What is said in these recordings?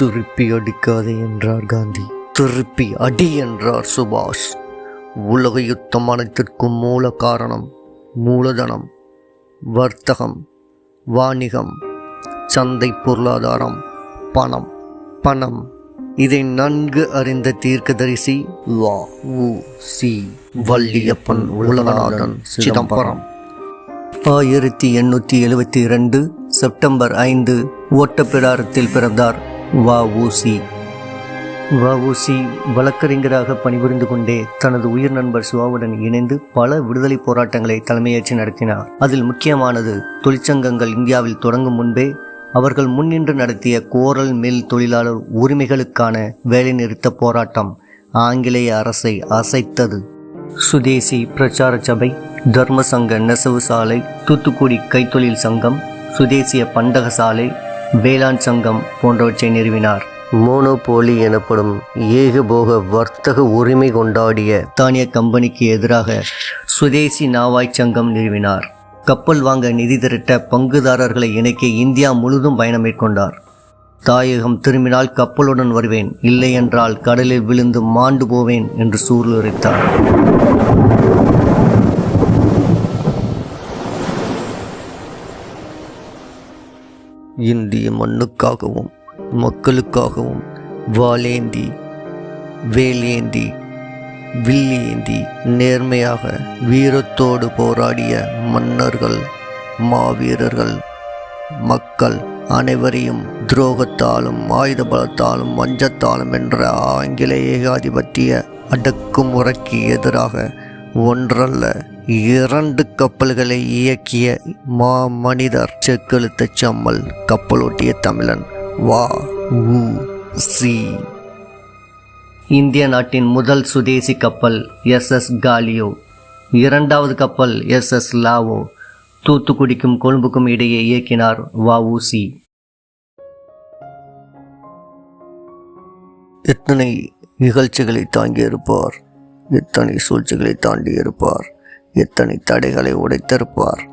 திருப்பி அடிக்காதே என்றார் காந்தி. திருப்பி அடி என்றார் சுபாஷ். உலக யுத்தம் அனைத்திற்கும் மூல காரணம் மூலதனம் வர்த்தகம் வாணிகம் சந்தை பொருளாதாரம் பணம் பணம். இதை நன்கு அறிந்த தீர்க்கதரிசி வா உ சி வள்ளியப்பன் உலகநாதன் சிதம்பரம். ஆயிரத்தி எண்ணூற்றி எழுபத்தி இரண்டு செப்டம்பர் ஐந்து ஓட்டப்பிடாரத்தில் பிறந்தார். வஉசி. வஉசி வழக்கறிஞராக பணிபுரிந்து கொண்டே தனது உயிர் நண்பர் சிவாவுடன் இணைந்து பல விடுதலை போராட்டங்களை தலைமையேற்று நடத்தினார். அதில் முக்கியமானது தொழிற்சங்கங்கள் இந்தியாவில் தொடங்கும் முன்பே அவர்கள் முன்னின்று நடத்திய கோரல் மில் தொழிலாளர் உரிமைகளுக்கான வேலைநிறுத்த போராட்டம் ஆங்கிலேய அரசை அசைத்தது. சுதேசி பிரச்சார சபை தர்ம சங்க நெசவு சாலை தூத்துக்குடி கைத்தொழில் சங்கம் சுதேசிய பண்டக சாலை வேளாண் சங்கம் போன்றவற்றை நிறுவினார். மோனோபோலி எனப்படும் ஏகபோக வர்த்தக உரிமை கொண்டாடிய தானிய கம்பெனிக்கு எதிராக சுதேசி நாவாய் சங்கம் நிறுவினார். கப்பல் வாங்க நிதி திரட்ட பங்குதாரர்களை இணைக்க இந்தியா முழுதும் பயணம் மேற்கொண்டார். தாயகம் திரும்பினால் கப்பலுடன் வருவேன் இல்லை என்றால் கடலில் விழுந்து மாண்டு போவேன் என்று சூளுரைத்தார் இந்திய மண்ணுக்காகவும் மக்களுக்காகவும் வாலேந்தி வேலேந்தி வில்லேந்தி நேர்மையாக வீரத்தோடு போராடிய மன்னர்கள் மாவீரர்கள் மக்கள் அனைவரையும் துரோகத்தாலும் ஆயுத பலத்தாலும் வஞ்சத்தாலும் என்ற ஆங்கில ஏகாதிபத்திய அடக்குமுறைக்கு எதிராக ஒன்றல்ல. இரண்டு கப்பல்களை இயக்கிய மா மனிதர் செக்கெழுத்த செம்மல் கப்பலோட்டிய தமிழன் வா உ சி. இந்திய நாட்டின் முதல் சுதேசி கப்பல் எஸ் எஸ் காலியோ இரண்டாவது கப்பல் எஸ் எஸ் லாவோ தூத்துக்குடிக்கும் கொழும்புக்கும் இடையே இயக்கினார் வஉசி எத்தனை நிகழ்ச்சிகளை தாங்கியிருப்பார்? எத்தனை சூழ்ச்சிகளை தாண்டி இருப்பார் எத்தனை தடைகளை உடைத்திருப்பார்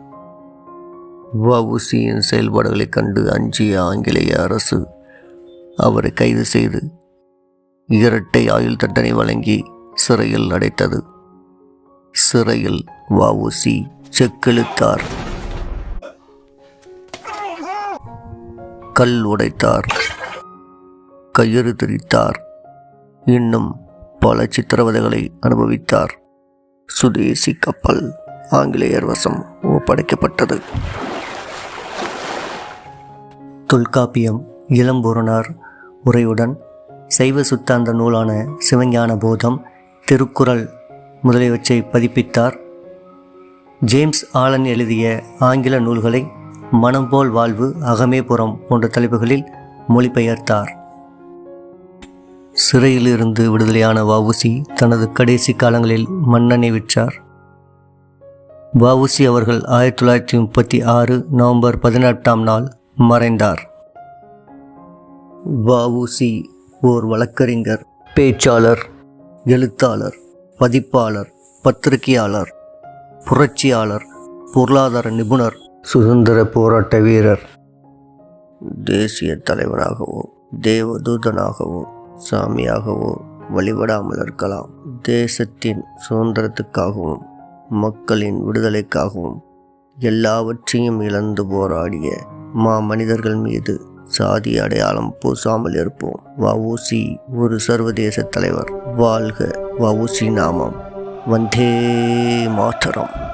வவுசியின் செயல்பாடுகளைக் கண்டு அஞ்சிய ஆங்கிலேய அரசு அவரை கைது செய்து இரட்டை ஆயுள் தண்டனை வழங்கி சிறையில் அடைத்தது சிறையில் வவுசி செக்கெழுத்தார். கல் உடைத்தார். கயிறு திரித்தார். இன்னும் பல சித்திரவதைகளை அனுபவித்தார். சுதேசி கப்பல் ஆங்கிலேயர் வசம் ஒப்படைக்கப்பட்டது. தொல்காப்பியம் இளம்பூரணார் உரையுடன் சைவ சுத்தாந்த நூலான சிவஞான போதம் திருக்குறள் முதலியவற்றை பதிப்பித்தார். ஜேம்ஸ் ஆலன் எழுதிய ஆங்கில நூல்களை மனம் போல் வாழ்வு அகமேபுரம் போன்ற தலைப்புகளில் மொழிபெயர்த்தார். சிறையிலிருந்து விடுதலையான வவுசி தனது கடைசி காலங்களில் மன்னனை விற்றார். வவுசி அவர்கள் ஆயிரத்தி தொள்ளாயிரத்தி முப்பத்தி ஆறு நவம்பர் பதினெட்டாம் நாள் மறைந்தார். வவுசி ஓர் வழக்கறிஞர் பேச்சாளர் எழுத்தாளர் பதிப்பாளர் பத்திரிகையாளர் புரட்சியாளர் பொருளாதார நிபுணர் சுதந்திர போராட்ட வீரர் தேசிய தலைவராகவோ தேவதூதனாகவோ சாமியாகவோ வழிபடாமல் இருக்கலாம். தேசத்தின் சுதந்திரத்துக்காகவும் மக்களின் விடுதலைக்காகவும் எல்லாவற்றையும் இழந்து போராடிய மா மனிதர்கள் மீது சாதி அடையாளம் பூசாமல் இருப்போம். வவுசி ஒரு சர்வதேச தலைவர். வாழ்க வவுசி நாமம். வந்தே மாதரம்.